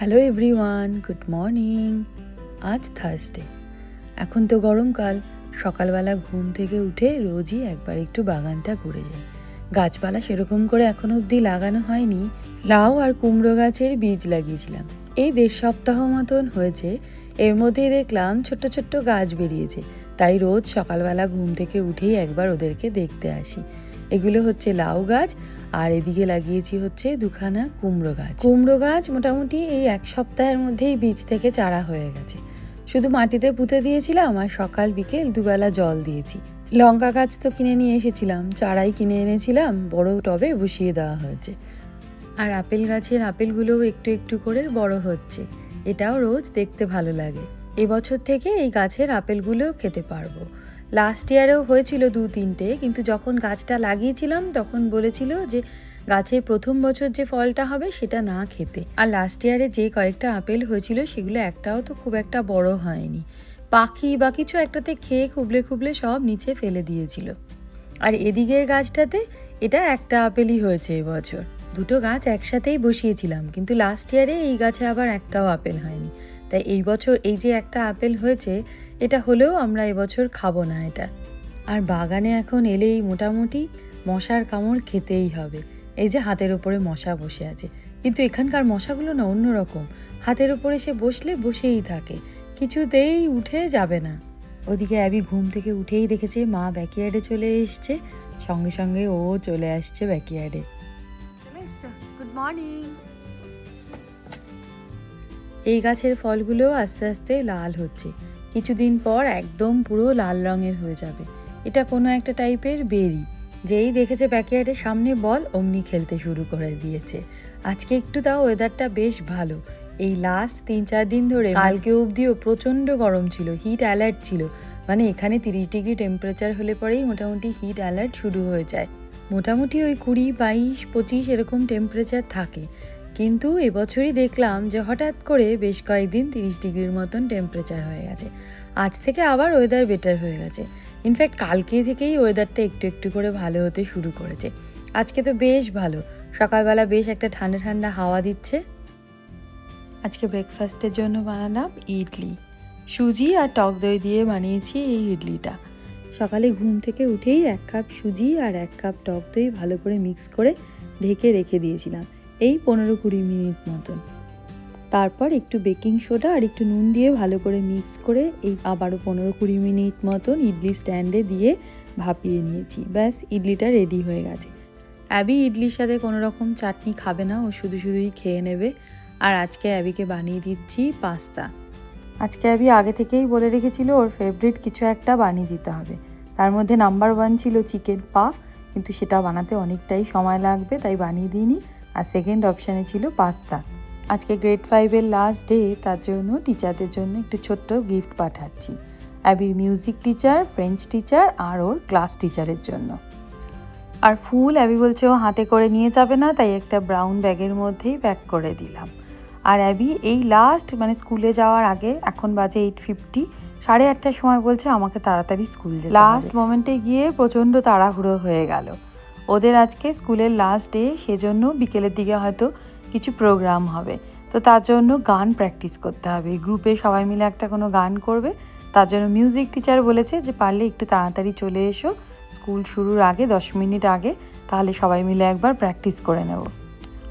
Hello everyone, good morning. আজ Thursday এখন তো গরমকাল, সকালবেলা ঘুম থেকে উঠে রোজই একবার একটু বাগানটা ঘুরে যাই। গাছপালা সেরকম করে এখনও অবধি লাগানো হয়নি, লাউ আর কুমড়ো গাছের বীজ লাগিয়েছিলাম। এই দেড় সপ্তাহ মতন হয়েছে, এর মধ্যেই দেখলাম ছোট্ট ছোট্ট গাছ বেরিয়েছে, তাই রোজ সকালবেলা ঘুম থেকে উঠেই একবার ওদেরকে দেখতে আসি। এগুলো হচ্ছে লাউ গাছ, আর এদিকে লাগিয়েছি হচ্ছে দুখানা কুমড়ো গাছ। কুমড়ো গাছ মোটামুটি এই এক সপ্তাহের মধ্যেই বীজ থেকে চারা হয়ে গেছে। শুধু মাটিতে পুঁতে দিয়েছিলাম আর সকাল বিকেল দুবেলা জল দিয়েছি। লঙ্কা গাছ তো কিনে নিয়ে এসেছিলাম, চারাই কিনে এনেছিলাম, বড় টবে বসিয়ে দেওয়া হয়েছে। আর আপেল গাছের আপেলগুলোও একটু একটু করে বড় হচ্ছে। এটাও রোজ দেখতে ভালো লাগে। এবছর থেকে এই গাছের আপেলগুলো খেতে পারব। লাস্ট ইয়ারেও হয়েছিল দু তিনটে, কিন্তু যখন গাছটা লাগিয়েছিলাম তখন বলেছিল যে গাছের প্রথম বছর যে ফলটা হবে সেটা না খেতে। আর লাস্ট ইয়ারে যে কয়েকটা আপেল হয়েছিল সেগুলো একটাও তো খুব একটা বড় হয়নি। পাখি বা কিছু একটাতে খেয়ে খুবলে খুবলে সব নিচে ফেলে দিয়েছিল। আর এদিকের গাছটাতে এটা একটা আপেলই হয়েছে এবছর দুটো গাছ একসাথেই বসিয়েছিলাম, কিন্তু লাস্ট ইয়ারে এই গাছে আবার একটাও আপেল হয়নি। তাই এই বছর এই যে একটা আপেল হয়েছে, এটা হলেও আমরা এবছর খাব না এটা। আর বাগানে এখন এলেই মোটামুটি মশার কামড় খেতেই হবে। এই যে হাতের ওপরে মশা বসে আছে। কিন্তু এখানকার মশাগুলো না অন্যরকম। হাতের ওপরে সে বসলে বসেই থাকে। কিছুতেই উঠে যাবে না। ওদিকে অ্যাবি ঘুম থেকে উঠেই দেখেছে মা ব্যাকইয়ার্ডে চলে এসছে। সঙ্গে সঙ্গে ও চলে আসছে ব্যাকইয়ার্ডে। Good morning. এই গাছের ফলগুলোও আস্তে আস্তে লাল হচ্ছে। কিছুদিন পর একদম পুরো লাল রঙের হয়ে যাবে। এটা কোনো একটা টাইপের বেরি, যেই দেখেছে ব্যাকইয়ার্ডের সামনে বল অমনি খেলতে শুরু করে দিয়েছে। আজকে একটু তাও ওয়েদারটা বেশ ভালো। এই লাস্ট তিন চার দিন ধরে কালকে অবধিও প্রচণ্ড গরম ছিল হিট অ্যালার্ট ছিল। মানে এখানে তিরিশ ডিগ্রি টেম্পারেচার হলে পরেই মোটামুটি হিট অ্যালার্ট শুরু হয়ে যায়। মোটামুটি ওই কুড়ি, বাইশ, পঁচিশ এরকম টেম্পারেচার থাকে। কিন্তু এবছরই দেখলাম যে হঠাৎ করে বেশ কয়েকদিন তিরিশ ডিগ্রির মতন টেম্পারেচার হয়ে গেছে। আজ থেকে আবার ওয়েদার বেটার হয়ে গেছে। ইনফ্যাক্ট কালকে থেকেই ওয়েদারটা একটু একটু করে ভালো হতে শুরু করেছে। আজকে তো বেশ ভালো। সকালবেলা বেশ একটা ঠান্ডা ঠান্ডা হাওয়া দিচ্ছে। আজকে ব্রেকফাস্টের জন্য বানালাম ইডলি। সুজি আর টক দই দিয়ে বানিয়েছি এই ইডলিটা। সকালে ঘুম থেকে উঠেই এক কাপ সুজি আর এক কাপ টক দই ভালো করে মিক্স করে ঢেকে রেখে দিয়েছিলাম। এই পনেরো কুড়ি মিনিট মতন। তারপর একটু বেকিং সোডা আর একটু নুন দিয়ে ভালো করে মিক্স করে এই আবারও পনেরো কুড়ি মিনিট মতন ইডলি স্ট্যান্ডে দিয়ে ভাপিয়ে নিয়েছি। ব্যাস, ইডলিটা রেডি হয়ে গেছে। অ্যাবি ইডলির সাথে কোনো রকম চাটনি খাবে না, ও শুধু শুধুই খেয়ে নেবে। আর আজকে অ্যাবিকে বানিয়ে দিচ্ছি পাস্তা। আজকে অ্যাবি আগে থেকেই বলে রেখেছিল, ওর ফেভারিট কিছু একটা বানিয়ে দিতে হবে। তার মধ্যে নাম্বার ওয়ান ছিল চিকেন পাফ কিন্তু সেটা বানাতে অনেকটাই সময় লাগবে, তাই বানিয়ে দিইনি। আর সেকেন্ড অপশানে ছিল পাস্তা আজকে গ্রেড ফাইভের লাস্ট ডে তার জন্য টিচারদের জন্য একটু ছোট্ট গিফট পাঠাচ্ছি। অ্যাবির মিউজিক টিচার ফ্রেঞ্চ টিচার আর ওর ক্লাস টিচারের জন্য। আর ফুল অ্যাবি বলছে ও হাতে করে নিয়ে যাবে না, তাই একটা ব্রাউন ব্যাগের মধ্যেই প্যাক করে দিলাম। আর অ্যাবি এই লাস্ট মানে স্কুলে যাওয়ার আগে, এখন বাজে এইট ফিফটি সাড়ে আটটার সময় বলছে আমাকে তাড়াতাড়ি স্কুল লাস্ট মোমেন্টে গিয়ে প্রচণ্ড তাড়াহুড়ো হয়ে গেল। ওদের আজকে স্কুলের লাস্ট ডে সেজন্য বিকেলের দিকে হয়তো কিছু প্রোগ্রাম হবে। তো তার জন্য গান প্র্যাকটিস করতে হবে। গ্রুপে সবাই মিলে একটা কোনো গান করবে। তার জন্য মিউজিক টিচার বলেছে যে, পারলে একটু তাড়াতাড়ি চলে এসো। স্কুল শুরুর আগে, দশ মিনিট আগে, তাহলে সবাই মিলে একবার প্র্যাকটিস করে নেব।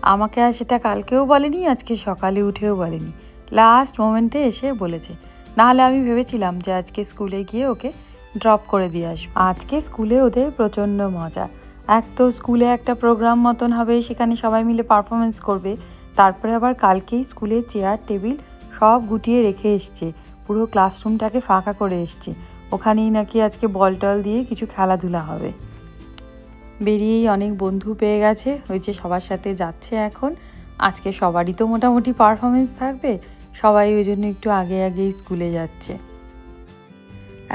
আমাকে আর সেটা কালকেও বলেনি, আজকে সকালে উঠেও বলেনি। লাস্ট মোমেন্টে এসে বলেছে। নাহলে আমি ভেবেছিলাম যে, আজকে স্কুলে গিয়ে ওকে ড্রপ করে দিয়ে আসব। আজকে স্কুলে ওদের প্রচণ্ড মজা। এক তো স্কুলে একটা প্রোগ্রাম মতন হবে, সেখানে সবাই মিলে পারফরমেন্স করবে। তারপরে আবার কালকেই স্কুলে চেয়ার টেবিল সব গুটিয়ে রেখে এসছে। পুরো ক্লাসরুমটাকে ফাঁকা করে এসছে। ওখানেই নাকি আজকে বল টল দিয়ে কিছু খেলাধুলা হবে। বেরিয়েই অনেক বন্ধু পেয়ে গেছে, ওই যে সবার সাথে যাচ্ছে এখন। আজকে সবারই তো মোটামুটি পারফরমেন্স থাকবে, সবাই ওই জন্য একটু আগে আগেই স্কুলে যাচ্ছে।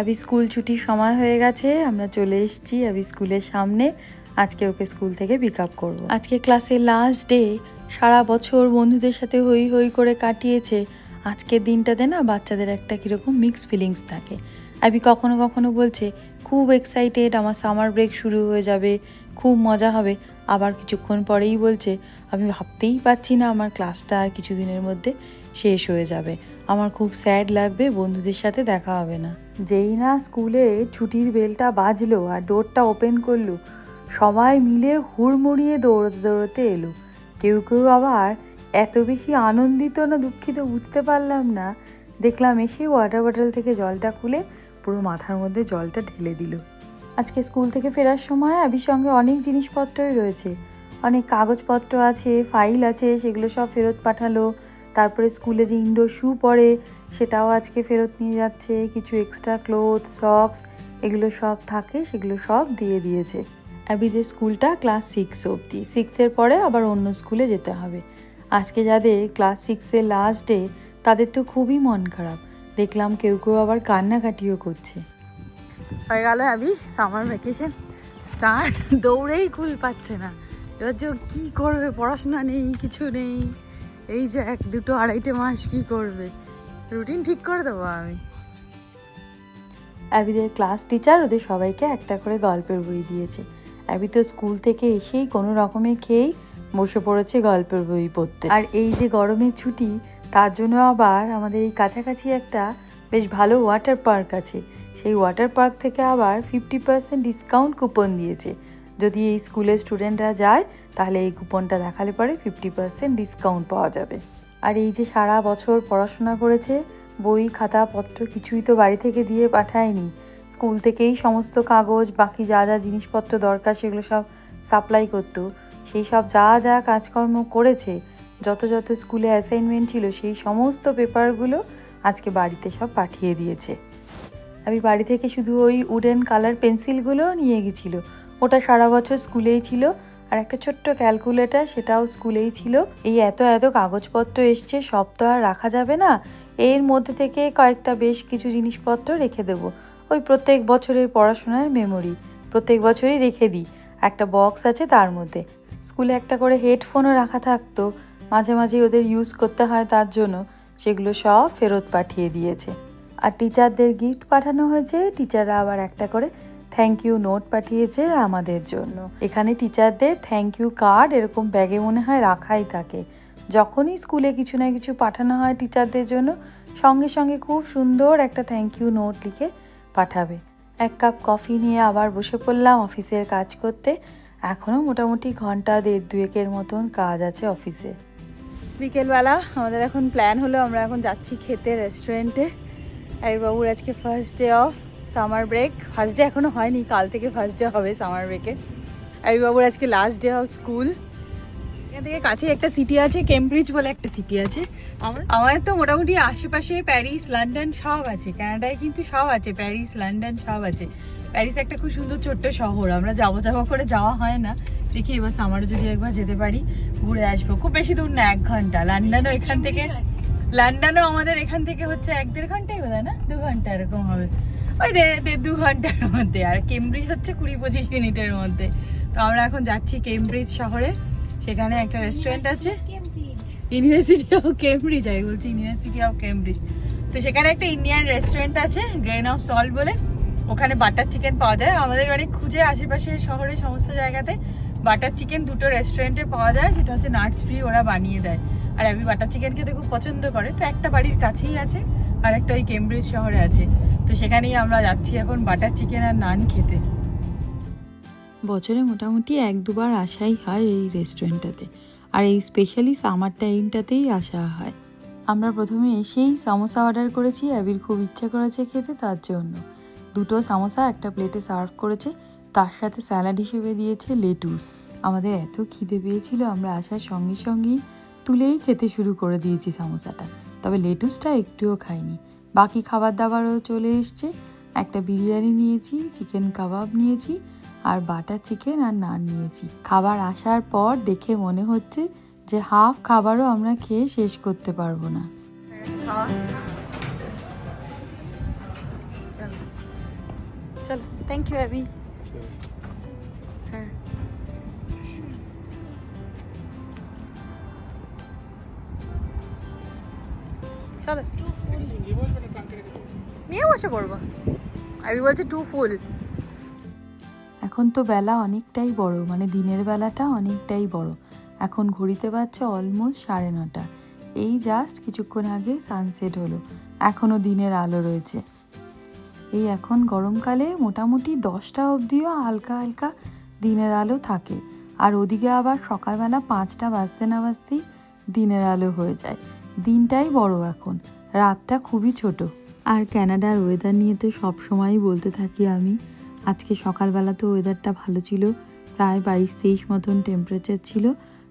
আবি, স্কুল ছুটির সময় হয়ে গেছে, আমরা চলে এসেছি আবি স্কুলের সামনে। আজকে ওকে স্কুল থেকে পিক আপ করব। আজকে ক্লাসে লাস্ট ডে সারা বছর বন্ধুদের সাথে হই হই করে কাটিয়েছে। আজকের দিনটাতে না বাচ্চাদের একটা কীরকম মিক্স ফিলিংস থাকে। আবি কখনো কখনো বলছে খুব এক্সাইটেড আমার সামার ব্রেক শুরু হয়ে যাবে খুব মজা হবে। আবার কিছুক্ষণ পরেই বলছে আমি ভাবতেই পারছি না আমার ক্লাসটা আর কিছুদিনের মধ্যে শেষ হয়ে যাবে। আমার খুব স্যাড লাগবে বন্ধুদের সাথে দেখা হবে না। যেই না স্কুলে ছুটির বেলটা বাজলো আর ডোরটা ওপেন করল সবাই মিলে হুড়মুড়িয়ে দৌড়তে দৌড়তে এলো। কেউ কেউ আবার এত বেশি আনন্দিত না দুঃখিত বুঝতে পারলাম না। দেখলাম এসে ওয়াটার বটল থেকে জলটা খুলে পুরো মাথার মধ্যে জলটা ঢেলে দিল। আজকে স্কুল থেকে ফেরার সময় আবির সঙ্গে অনেক জিনিসপত্রই রয়েছে। অনেক কাগজপত্র আছে ফাইল আছে, সেগুলো সব ফেরত পাঠালো। তারপরে স্কুলে যে ইনডোর শু পরে, সেটাও আজকে ফেরত নিয়ে যাচ্ছে। কিছু এক্সট্রা ক্লোথ সক্স এগুলো সব থাকে, সেগুলো সব দিয়ে দিয়েছে। অ্যাবিদের স্কুলটা ক্লাস সিক্স অবধি। সিক্সের পরে আবার অন্য স্কুলে যেতে হবে। আজকে যাদের ক্লাস সিক্সের লাস্ট ডে তাদের তো খুবই মন খারাপ। দেখলাম কেউ কেউ আবার কান্নাকাটিও করছে। হয়ে গেল অ্যাবি সামার ভ্যাকেশন স্টার্ট দৌড়েই কুল পাচ্ছে না। এবার যে কী করবে? পড়াশোনা নেই, কিছু নেই। এই যে এক, দুটো, আড়াইটে মাস কি করবে? রুটিন ঠিক করে দেবো আমি। অ্যাবিদের ক্লাস টিচার ওদের সবাইকে একটা করে গল্পের বই দিয়েছে। অ্যাবি তো স্কুল থেকে এসেই কোনো রকমে খেয়েই বসে পড়েছে গল্পের বই পড়তে। আর এই যে গরমের ছুটি, তার জন্য আবার আমাদের এই কাছাকাছি একটা বেশ ভালো ওয়াটার পার্ক আছে। সেই ওয়াটার পার্ক থেকে আবার ফিফটি পার্সেন্ট ডিসকাউন্ট কুপন দিয়েছে। যদি এই স্কুলের স্টুডেন্টরা যায়, তাহলে এই কুপনটা দেখালে পরে ফিফটি পার্সেন্ট ডিসকাউন্ট পাওয়া যাবে। আর এই যে সারা বছর পড়াশোনা করেছে, বই, খাতা, পত্র কিছুই তো বাড়ি থেকে দিয়ে পাঠায়নি। স্কুল থেকেই সমস্ত কাগজ, বাকি যা যা জিনিসপত্র দরকার সেগুলো সব সাপ্লাই করত। সেই সব যা যা কাজকর্ম করেছে, যত যত স্কুলে অ্যাসাইনমেন্ট ছিল, সেই সমস্ত পেপারগুলো আজকে বাড়িতে সব পাঠিয়ে দিয়েছে। আমি বাড়ি থেকে শুধু ওই উডেন কালার পেন্সিলগুলো নিয়ে গেছিল। ওটা সারা বছর স্কুলেই ছিল আর একটা ছোট্ট ক্যালকুলেটার সেটাও স্কুলেই ছিল। এই এত এত কাগজপত্র এসছে, সব তো আর রাখা যাবে না। এর মধ্যে থেকে কয়েকটা বেশ কিছু জিনিসপত্র রেখে দেবো। ওই প্রত্যেক বছরের পড়াশোনার মেমোরি প্রত্যেক বছরই রেখে দিই। একটা বক্স আছে তার মধ্যে। স্কুলে একটা করে হেডফোনও রাখা থাকতো, মাঝে মাঝে ওদের ইউজ করতে হয় তার জন্য। সেগুলো সব ফেরত পাঠিয়ে দিয়েছে। আর টিচারদের গিফট পাঠানো হয়েছে টিচাররা আবার একটা করে থ্যাংক ইউ নোট পাঠিয়েছে আমাদের জন্য। এখানে টিচারদের থ্যাংক ইউ কার্ড এরকম ব্যাগে মনে হয় রাখাই থাকে। যখনই স্কুলে কিছু না কিছু পাঠানো হয় টিচারদের জন্য, সঙ্গে সঙ্গে খুব সুন্দর একটা থ্যাংক ইউ নোট লিখে পাঠাবে। এক কাপ কফি নিয়ে আবার বসে পড়লাম অফিসের কাজ করতে। এখনও মোটামুটি ঘণ্টা দেড় দুয়েকের মতন কাজ আছে অফিসে। বিকেলবেলা আমাদের এখন প্ল্যান হলো, আমরা এখন যাচ্ছি খেতে রেস্টুরেন্টে এই বাবুর আজকে first day of summer break first day এখনও হয়নি, কাল থেকে ফার্স্ট ডে হবে সামার ব্রেকে এই বাবুর আজকে লাস্ট ডে অফ স্কুল এখান থেকে কাছে একটা সিটি আছে কেমব্রিজ বলে একটা সিটি আছে। আমার? তো মোটামুটি আশেপাশে প্যারিস লন্ডন সব আছে। কানাডায় কিন্তু সব আছে প্যারিস লন্ডন সব আছে। প্যারিস একটা খুব সুন্দর ছোট্ট শহর আমরা যাব যাব করে যাওয়া হয় না। দেখি এবার সামারে যদি একবার যেতে পারি ঘুরে আসব। খুব বেশি দূর না এক ঘণ্টা। লন্ডনও এখান থেকে লন্ডনও আমাদের এখান থেকে হচ্ছে এক দেড় ঘন্টাই বোধ না? দু ঘণ্টা এরকম হবে। ওই দু ঘণ্টার মধ্যে। আর কেমব্রিজ হচ্ছে কুড়ি পঁচিশ মিনিটের মধ্যে। তো আমরা এখন যাচ্ছি কেমব্রিজ শহরে। সেখানে একটা রেস্টুরেন্ট আছে। ইউনিভার্সিটি অফ কেমব্রিজ আমি বলছি ইউনিভার্সিটি অফ কেমব্রিজ তো সেখানে একটা ইন্ডিয়ান রেস্টুরেন্ট আছে গ্রেন অফ সল্ট বলে। ওখানে বাটার চিকেন পাওয়া যায়। আমাদের বাড়ি খুঁজে আশেপাশে শহরে সমস্ত জায়গাতে বাটার চিকেন দুটো রেস্টুরেন্টে পাওয়া যায়। সেটা হচ্ছে নাটস ফ্রি ওরা বানিয়ে দেয়। আর আমি বাটার চিকেন খেতে খুব পছন্দ করে। তো একটা বাড়ির কাছেই আছে আর একটা ওই কেমব্রিজ শহরে আছে। তো সেখানেই আমরা যাচ্ছি এখন বাটার চিকেন আর নান খেতে। বছরে মোটামুটি এক দুবার আসাই হয় এই রেস্টুরেন্টটাতে। আর এই স্পেশালি সামার টাইমটাতেই আসা হয়। আমরা প্রথমে এসেই সামোসা অর্ডার করেছি অ্যাবির খুব ইচ্ছা করেছে খেতে, তার জন্য। দুটো সামোসা একটা প্লেটে সার্ভ করেছে, তার সাথে স্যালাড হিসেবে দিয়েছে লেটুস আমাদের এত খিদে পেয়েছিল, আমরা আসার সঙ্গে সঙ্গেই তুলেই খেতে শুরু করে দিয়েছি সামোসাটা। তবে লেটুসটা একটুও খাইনি। বাকি খাবার দাবারও চলে এসছে। একটা বিরিয়ানি নিয়েছি চিকেন কাবাব নিয়েছি আর বাটার চিকেন আর নান নিয়েছি। খাবার আসার পর দেখে মনে হচ্ছে যে হাফ খাবারও আমরা খেয়ে শেষ করতে পারব না। চলো থ্যাংক ইউ অ্যাবি হ্যাঁ। চলো। নিয়ে বসে পড়ব। আমি বলছি টু ফুল এখন তো বেলা অনেকটাই বড় মানে দিনের বেলাটা অনেকটাই বড়। এখন ঘড়িতে বাজছে অলমোস্ট সাড়ে নটা। এই জাস্ট কিছুক্ষণ আগে সানসেট হলো। এখনও দিনের আলো রয়েছে। এই এখন গরমকালে মোটামুটি দশটা অবধিও হালকা হালকা দিনের আলো থাকে। আর ওদিকে আবার সকালবেলা পাঁচটা বাজতে না বাজতেই দিনের আলো হয়ে যায়। দিনটাই বড় এখন। রাতটা খুবই ছোট। আর ক্যানাডার ওয়েদার নিয়ে তো সব সময়ই বলতে থাকি আমি। আজকে সকালবেলা তো ওয়েদারটা ভালো ছিল, প্রায় বাইশ তেইশ মতন টেম্পারেচার ছিল।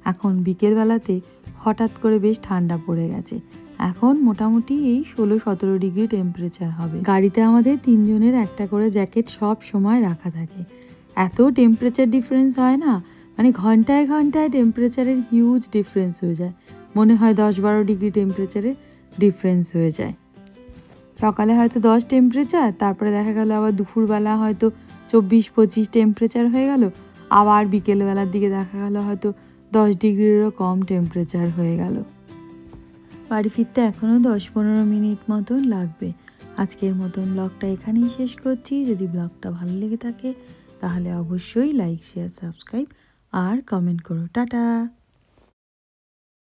এখন বিকেলবেলাতে হঠাৎ করে বেশ ঠান্ডা পড়ে গেছে। এখন মোটামুটি এই ষোলো সতেরো ডিগ্রি টেম্পারেচার হবে। গাড়িতে আমাদের তিনজনের একটা করে জ্যাকেট সব সময় রাখা থাকে। এত টেম্পারেচার ডিফারেন্স হয় না মানে ঘন্টায় ঘন্টায় টেম্পারেচারের হিউজ ডিফারেন্স হয়ে যায়। মনে হয় দশ বারো ডিগ্রি টেম্পারেচারে ডিফারেন্স হয়ে যায়। সকালে হয়তো দশ টেম্পারেচার তারপরে দেখা গেল আবার দুপুরবেলা হয়তো চব্বিশ পঁচিশ টেম্পারেচার হয়ে গেল, আবার বিকেলবেলার দিকে দেখা গেল হয়তো দশ ডিগ্রিরও কম টেম্পারেচার হয়ে গেল। বাড়ি ফিরতে এখনও দশ পনেরো মিনিট মতন লাগবে। আজকের মতন ব্লগটা এখানেই শেষ করছি। যদি ব্লগটা ভালো লেগে থাকে, তাহলে অবশ্যই লাইক শেয়ার সাবস্ক্রাইব আর কমেন্ট করো। টাটা!